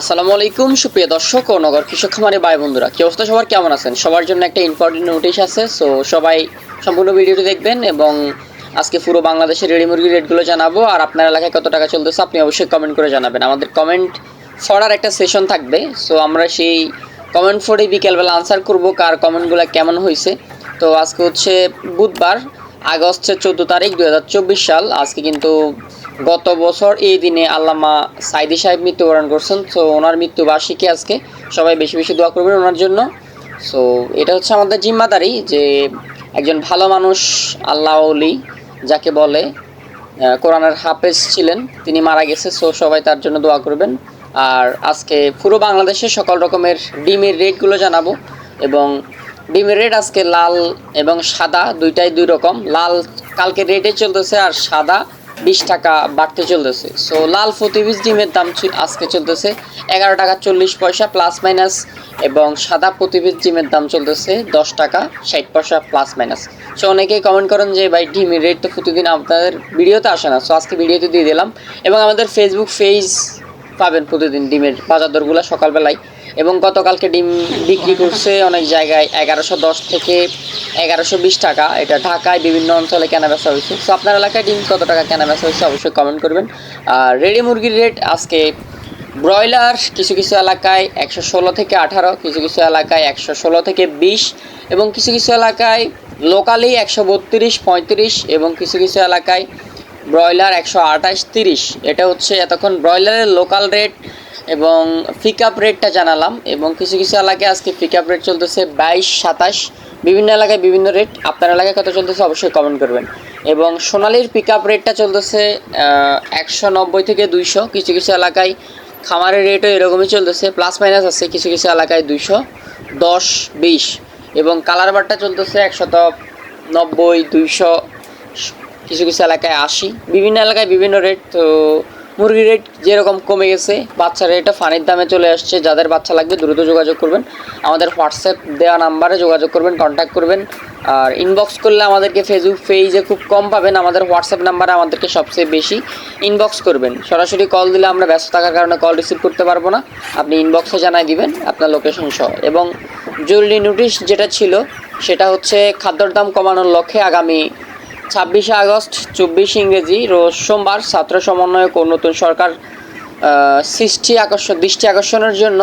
আসসালামু আলাইকুম সুপ্রিয় দর্শক ও নগর কৃষক খামারে ভাই বন্ধুরা। কি অবস্থা সবার? কেমন আছেন? সবার জন্য একটা ইম্পর্টেন্ট নোটিশ আছে সো সবাই সম্পূর্ণ ভিডিওটি দেখবেন এবং আজকে পুরো বাংলাদেশের রেডি মুরগির রেটগুলো জানাব, আর আপনার এলাকায় কত টাকা চলতেছে আপনি অবশ্যই কমেন্ট করে জানাবেন। আমাদের কমেন্ট ফড়ার একটা সেশন থাকবে সো আমরা সেই কমেন্ট ফোরে বিকেলবেলা আনসার করব কার কমেন্টগুলো কেমন হয়েছে। তো আজকে হচ্ছে বুধবার, আগস্টের চোদ্দ তারিখ দু হাজার চব্বিশ সাল। আজকে কিন্তু গত বছর এই দিনে আল্লামা সাইদি সাহেব মৃত্যুবরণ করছেন। তো ওনার মৃত্যুবার্ষিকী আজকে। সবাই বেশি বেশি দোয়া করবেন ওনার জন্য। সো এটা হচ্ছে আমাদের জিম্মাদারি যে একজন ভালো মানুষ আল্লাহ অলি যাকে বলে কোরআনের হাফেজ ছিলেন, তিনি মারা গেছে। সো সবাই তার জন্য দোয়া করবেন। আর আজকে পুরো বাংলাদেশের সকল রকমের ডিমের রেটগুলো জানাব এবং ডিমের রেট আজকে লাল এবং সাদা, দুইটাই দুই রকম। লাল কালকে রেটে চলতেছে আর সাদা বিশ টাকা বাড়তে চলতেছে। সো লাল পিস ডিমের দাম আজকে চলতেছে এগারো টাকা চল্লিশ পয়সা প্লাস মাইনাস এবং সাদা প্রতি পিস ডিমের দাম চলতেছে দশ টাকা ষাট পয়সা প্লাস মাইনাস সো অনেকেই কমেন্ট করেন যে, ভাই ডিমের রেট তো প্রতিদিন আপনাদের ভিডিওতে আসে না। সো আজকে ভিডিওতে দিয়ে দিলাম। এবং আমাদের ফেসবুক পেজ পাবেন প্রতিদিন ডিমের বাজার দরগুলো সকালবেলায়। এবং গতকালকে ডিম বিক্রি করছে অনেক জায়গায় এগারোশো দশ থেকে এগারোশো বিশ টাকা। এটা ঢাকায় বিভিন্ন অঞ্চলে কেনা বেচা হয়েছে। সো আপনার এলাকায় ডিম কত টাকা কেনা বেচা হয়েছে অবশ্যই কমেন্ট করবেন। আর রেডি মুরগির রেট আজকে ব্রয়লার কিছু কিছু এলাকায় একশো ষোলো থেকে আঠারো, কিছু কিছু এলাকায় একশো ষোলো থেকে বিশ এবং কিছু কিছু এলাকায় লোকালি একশো বত্রিশ, পঁয়ত্রিশ এবং কিছু কিছু এলাকায় ব্রয়লার একশো আঠাশ, তিরিশ। এটা হচ্ছে এতক্ষণ ব্রয়লারের লোকাল রেট এবং পিক আপ রেটটা জানালাম এবং কিছু কিছু এলাকায় আজকে পিক আপ রেট চলতেছে বাইশ, সাতাশ। বিভিন্ন এলাকায় বিভিন্ন রেট আপনার এলাকায় কত চলতেছে অবশ্যই কমেন্ট করবেন। এবং সোনালির পিক আপ রেটটা চলতেছে একশো নব্বই থেকে দুইশো। কিছু কিছু এলাকায় খামারের রেটও এরকমই চলতেছে। প্লাস মাইনাস আছে কিছু কিছু এলাকায় দুইশো, দশ, বিশ। এবং কালার বারটা চলতেছে একশত নব্বই, দুইশো, কিছু কিছু এলাকায় আশি। বিভিন্ন এলাকায় বিভিন্ন রেট তো মুরগির রেট যেরকম কমে গেছে, বাচ্চার রেটও ফানির দামে চলে আসছে। যাদের বাচ্চা লাগবে দ্রুত যোগাযোগ করবেন। আমাদের হোয়াটসঅ্যাপ দেওয়া নাম্বারে যোগাযোগ করবেন কন্ট্যাক্ট করবেন। আর ইনবক্স করলে আমাদেরকে ফেসবুক পেজে খুব কম পাবেন। আমাদের হোয়াটসঅ্যাপ নাম্বারে আমাদেরকে সবচেয়ে বেশি ইনবক্স করবেন। সরাসরি কল দিলে আমরা ব্যস্ত থাকার কারণে কল রিসিভ করতে পারব না। আপনি ইনবক্সে জানাই দিবেন আপনার লোকেশন সহ। এবং জরুরি নোটিশ যেটা ছিল, সেটা হচ্ছে খাদ্যর দাম কমানোর লক্ষ্যে আগামী ছাব্বিশে আগস্ট, চব্বিশ ইংরেজি, রোজ সোমবার ছাত্র সমন্বয়ক ও নতুন সরকার সৃষ্টি আকর্ষণ, দৃষ্টি আকর্ষণের জন্য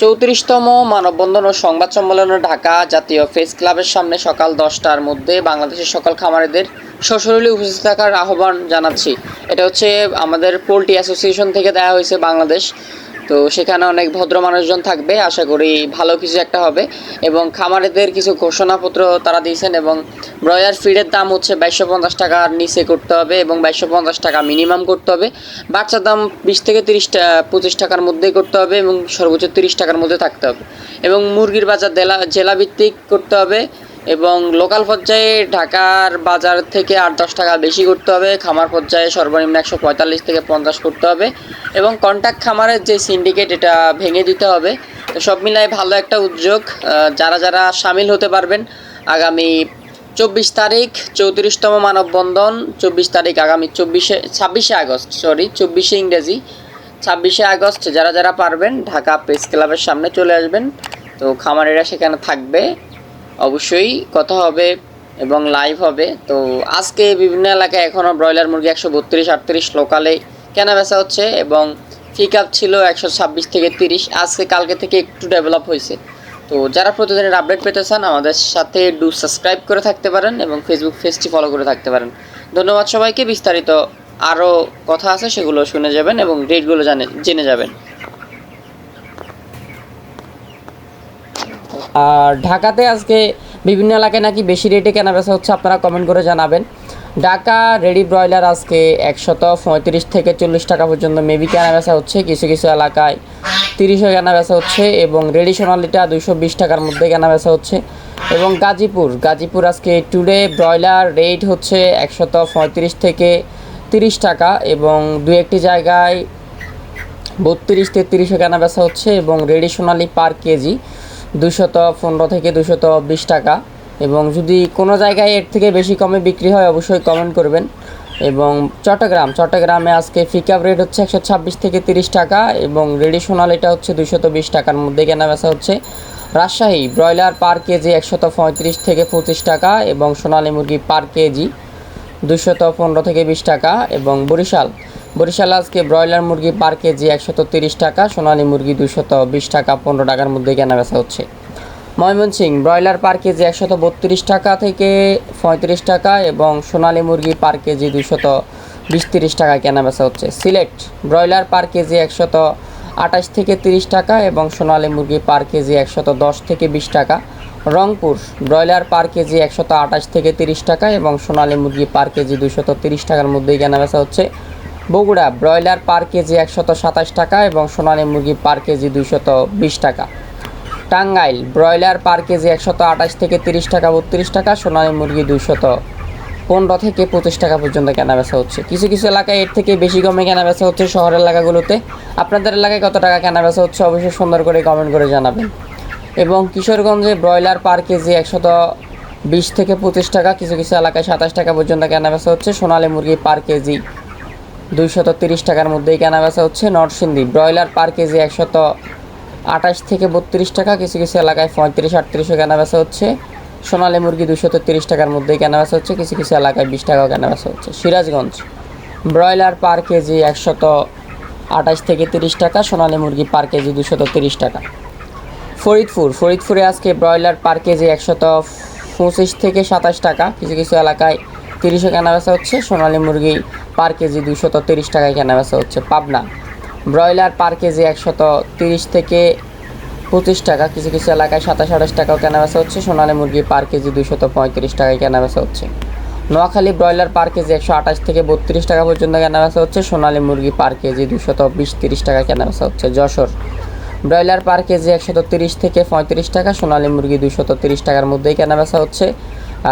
চৌত্রিশতম মানববন্ধন ও সংবাদ সম্মেলনে ঢাকা জাতীয় প্রেস ক্লাবের সামনে সকাল দশটার মধ্যে বাংলাদেশের সকল খামারিদের সশরীরে উপস্থিত থাকার আহ্বান জানাচ্ছি। এটা হচ্ছে আমাদের পোলট্রি অ্যাসোসিয়েশন থেকে দেওয়া হয়েছে বাংলাদেশ। তো সেখানে অনেক ভদ্র মানুষজন থাকবে, আশা করি ভালো কিছু একটা হবে। এবং খামারেদের কিছু ঘোষণাপত্র তারা দিয়েছেন এবং ব্রয়লার ফিডের দাম হচ্ছে বাইশশো পঞ্চাশ টাকার নিচে করতে হবে এবং বাইশশো পঞ্চাশ টাকা মিনিমাম করতে হবে। বাচ্চার দাম বিশ থেকে তিরিশ পঁচিশ টাকার মধ্যেই করতে হবে এবং সর্বোচ্চ তিরিশ টাকার মধ্যে থাকতে হবে। এবং মুরগির বাজার জেলা জেলাভিত্তিক করতে হবে। এবং লোকাল পর্যায়ে ঢাকার বাজার থেকে আট দশ টাকা বেশি করতে হবে, খামার পর্যায়ে সর্বনিম্ন একশো পঁয়তাল্লিশ থেকে পঞ্চাশ করতে হবে এবং কন্ট্যাক্ট খামারের যে সিন্ডিকেট এটা ভেঙে দিতে হবে। তো সব মিলায় ভালো একটা উদ্যোগ যারা যারা সামিল হতে পারবেন, আগামী চব্বিশ তারিখ চৌত্রিশতম মানববন্ধন, চব্বিশ তারিখ আগামী চব্বিশে, ছাব্বিশে আগস্ট সরি চব্বিশে ইংরেজি, ছাব্বিশে আগস্ট যারা যারা পারবেন, ঢাকা প্রেস ক্লাবের সামনে চলে আসবেন। তো খামারেরা সেখানে থাকবে। অবশ্যই কথা হবে এবং লাইভ হবে। তো আজকে বিভিন্ন এলাকায় এখনও ব্রয়লার মুরগি একশো বত্রিশ, আটত্রিশ লোকালে কেনা বেচা হচ্ছে এবং পিক আপ ছিল একশো ছাব্বিশ থেকে তিরিশ। আজকে কালকে থেকে একটু ডেভেলপ হয়েছে। তো যারা প্রতিদিনের আপডেট পেতে চান, আমাদের সাথে ডু সাবস্ক্রাইব করে থাকতে পারেন এবং ফেসবুক পেজটি ফলো করে থাকতে পারেন। ধন্যবাদ সবাইকে। বিস্তারিত আরও কথা আছে, সেগুলো শুনে যাবেন এবং রেটগুলো জানে জেনে যাবেন। আর ঢাকাতে আজকে বিভিন্ন এলাকায় নাকি বেশি রেটে কেনা বেচা হচ্ছে আপনারা কমেন্ট করে জানাবেন। ঢাকা রেডি ব্রয়লার আজকে একশত পঁয়ত্রিশ থেকে চল্লিশ টাকা পর্যন্ত মেবি কেনা বেচা হচ্ছে। কিছু কিছু এলাকায় তিরিশও কেনা বেচা হচ্ছে এবং রেডি সোনালিটা দুইশো বিশ টাকার মধ্যে কেনা বেচা হচ্ছে। এবং গাজীপুর গাজীপুর আজকে টুডে ব্রয়লার রেট হচ্ছে একশত পঁয়ত্রিশ থেকে তিরিশ টাকা এবং দু একটি জায়গায় বত্রিশ তেত্রিশে কেনা বেচা হচ্ছে এবং রেডি সোনালি পার কেজি দুশত পনেরো থেকে দুশত বিশ টাকা। এবং যদি কোনো জায়গায় এর থেকে বেশি কমে বিক্রি হয়, অবশ্যই কমেন্ট করবেন। এবং চট্টগ্রাম, চট্টগ্রামে আজকে ফিকাপ রেট হচ্ছে একশো ছাব্বিশ থেকে তিরিশ টাকা এবং রেডি সোনালিটা হচ্ছে দুশত বিশ টাকার মধ্যে কেনা বেচা হচ্ছে। রাজশাহী, ব্রয়লার পার কেজি একশত পঁয়ত্রিশ থেকে পঁচিশ টাকা এবং সোনালী মুরগি পার কেজি দুশত পনেরো থেকে বিশ টাকা এবং বরিশাল বরিশাল আজকে ব্রয়লার মুরগি পার কেজি একশত তিরিশ টাকা, সোনালী মুরগি দুশত বিশ টাকা, পনেরো টাকার মধ্যে কেনা বেচা হচ্ছে। ময়মনসিং, ব্রয়লার পার কেজি একশত বত্রিশ টাকা থেকে পঁয়ত্রিশ টাকা এবং সোনালী মুরগি পার কেজি দুশত বিশ তিরিশ টাকা কেনা বেচা হচ্ছে। সিলেট ব্রয়লার পার কেজি একশত আঠাশ থেকে তিরিশ টাকা এবং সোনালী মুরগি পার কেজি একশত দশ থেকে বিশ টাকা। রংপুর, ব্রয়লার পার কেজি একশত আঠাশ থেকে তিরিশ টাকা এবং সোনালী মুরগি পার কেজি দুশত তিরিশ টাকার মধ্যেই কেনা বেচা হচ্ছে। বগুড়া ব্রয়লার পার কেজি একশত সাতাশ টাকা এবং সোনালী মুরগি পার কেজি দুইশত বিশ টাকা। টাঙ্গাইল ব্রয়লার পার কেজি একশত আঠাশ থেকে তিরিশ টাকা বত্রিশ টাকা, সোনালী মুরগি দুইশত পনেরো থেকে পঁচিশ টাকা পর্যন্ত কেনা বেচা হচ্ছে। কিছু কিছু এলাকায় এর থেকে বেশি কমে কেনা বেচা হচ্ছে শহরের এলাকাগুলোতে। আপনাদের এলাকায় কত টাকা কেনা বেচা হচ্ছে অবশ্যই সুন্দর করে কমেন্ট করে জানাবেন। এবং কিশোরগঞ্জে ব্রয়লার পার কেজি একশত বিশ থেকে পঁচিশ টাকা, কিছু কিছু এলাকায় সাতাশ টাকা পর্যন্ত কেনা বেচা হচ্ছে, সোনালী মুরগি পার কেজি দুইশত তিরিশ টাকার মধ্যেই কেনা বেচা হচ্ছে নরসিংদী ব্রয়লার পার কেজি একশত আঠাশ থেকে বত্রিশ টাকা। কিছু কিছু এলাকায় পঁয়ত্রিশ, আটত্রিশও কেনা বেচা হচ্ছে। সোনালী মুরগি দুশত তিরিশ টাকার মধ্যেই কেনা বেচা হচ্ছে। কিছু কিছু এলাকায় বিশ টাকাও কেনা বেচা হচ্ছে। সিরাজগঞ্জ ব্রয়লার পার কেজি একশত আঠাশ থেকে তিরিশ টাকা, সোনালী মুরগি পার কেজি দুশত তিরিশ টাকা। ফরিদপুর, ফরিদপুরে আজকে ব্রয়লার পার কেজি একশত পঁচিশ থেকে সাতাশ টাকা। কিছু কিছু এলাকায় তিরিশে কেনা বেচা হচ্ছে। সোনালী মুরগি পার কেজি দুশত তিরিশ টাকায় কেনা বেচা হচ্ছে পাবনা। ব্রয়লার পার কেজি একশত তিরিশ থেকে পঁচিশ টাকা। কিছু কিছু এলাকায় সাতাশ আঠাশ টাকাও কেনা বেচা হচ্ছে। সোনালী মুরগি পার কেজি দুশত পঁয়ত্রিশ টাকায় কেনা বেচা হচ্ছে। নোয়াখালী ব্রয়লার পার কেজি একশো আঠাশ থেকে বত্রিশ টাকা পর্যন্ত কেনা বেচা হচ্ছে। সোনালী মুরগি পার কেজি দুশত বিশ তিরিশ টাকা কেনা বেচা হচ্ছে যশোর। ব্রয়লার পার কেজি একশত তিরিশ থেকে পঁয়ত্রিশ টাকা। সোনালী মুরগি দুশত তিরিশ টাকার মধ্যেই কেনা বেচা হচ্ছে।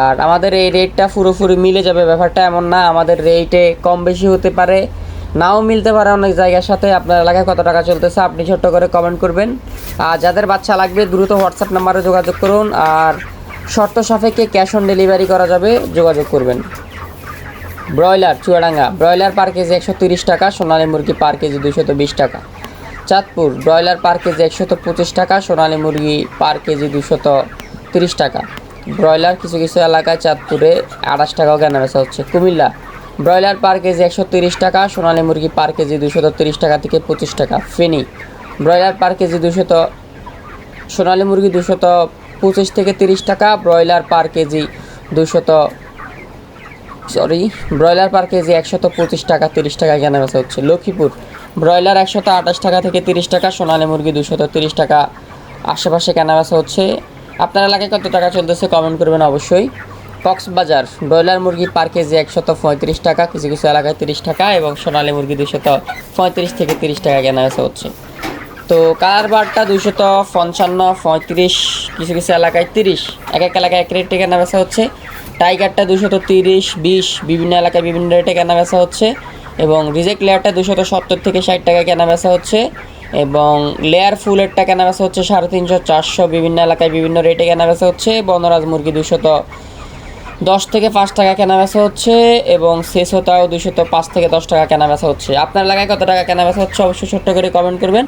আর আমাদের এই রেটটা পুরোপুরি মিলে যাবে, ব্যাপারটা এমন না। আমাদের রেটে কম বেশি হতে পারে, নাও মিলতে পারে অনেক জায়গার সাথে। আপনার এলাকায় কত টাকা চলতেছে আপনি ছোট্ট করে কমেন্ট করবেন। আর যাদের বাচ্চা লাগবে দ্রুত হোয়াটসঅ্যাপ নাম্বারে যোগাযোগ করুন। আর শর্ত সাপেক্ষে ক্যাশ অন ডেলিভারি করা যাবে, যোগাযোগ করবেন। Broiler, Chuadanga. Broiler per KG একশো তিরিশ টাকা, সোনালী মুরগি পার কেজি দুশত বিশ টাকা। চাঁদপুর, ব্রয়লার পার কেজি একশত পঁচিশ টাকা, সোনালী মুরগি পার কেজি দুশত তিরিশ টাকা। ব্রয়লার কিছু কিছু এলাকায় চাঁদপুরে আঠাশ টাকাও কেনা বেচা হচ্ছে। কুমিল্লা, ব্রয়লার পার কেজি একশো তিরিশ টাকা, সোনালী মুরগি পার কেজি দুশত তিরিশ টাকা থেকে পঁচিশ টাকা। ফেনি, ব্রয়লার পার কেজি দুশত সোনালী মুরগি দুশত পঁচিশ থেকে তিরিশ টাকা, ব্রয়লার পার কেজি দুশত সরি ব্রয়লার পার কেজি একশত পঁচিশ টাকা, তিরিশ টাকা কেনা বেচা হচ্ছে। লক্ষ্মীপুর, ব্রয়লার একশত আঠাশ টাকা থেকে তিরিশ টাকা, সোনালী মুরগি দুশত তিরিশ টাকা আশেপাশে কেনা বেচা হচ্ছে। আপনার এলাকায় কত টাকা চলতেছে কমেন্ট করবেন অবশ্যই। কক্সবাজার, ব্রয়লার মুরগি পার কেজি একশত পঁয়ত্রিশ টাকা, কিছু কিছু এলাকায় তিরিশ টাকা এবং সোনালী মুরগি দুশত পঁয়ত্রিশ থেকে তিরিশ টাকা কেনা বেচা হচ্ছে। তো কালার বারটা দুশত পঞ্চান্ন, পঁয়ত্রিশ, কিছু কিছু এলাকায় তিরিশ, এক এক এলাকায় এক রেটে কেনা বেচা হচ্ছে। টাইগারটা দুশত তিরিশ, বিশ, বিভিন্ন এলাকায় বিভিন্ন রেটে কেনা বেচা হচ্ছে এবং রিজেক্ট লেয়ারটা দুশত সত্তর থেকে ষাট টাকা কেনা বেচা হচ্ছে। এবং লেয়ার ফুলেরটা কেনা বেচা হচ্ছে সাড়ে তিনশো, চারশো, বিভিন্ন এলাকায় বিভিন্ন রেটে কেনা বেচা হচ্ছে। বনরাজ মুরগি দুশত দশ থেকে পাঁচ টাকা কেনা বেচা হচ্ছে এবং শেষ হতাও দুশত পাঁচ থেকে দশ টাকা কেনা বেচা হচ্ছে। আপনার এলাকায় কত টাকা কেনা বেচা হচ্ছে অবশ্যই ছোট্ট করে কমেন্ট করবেন।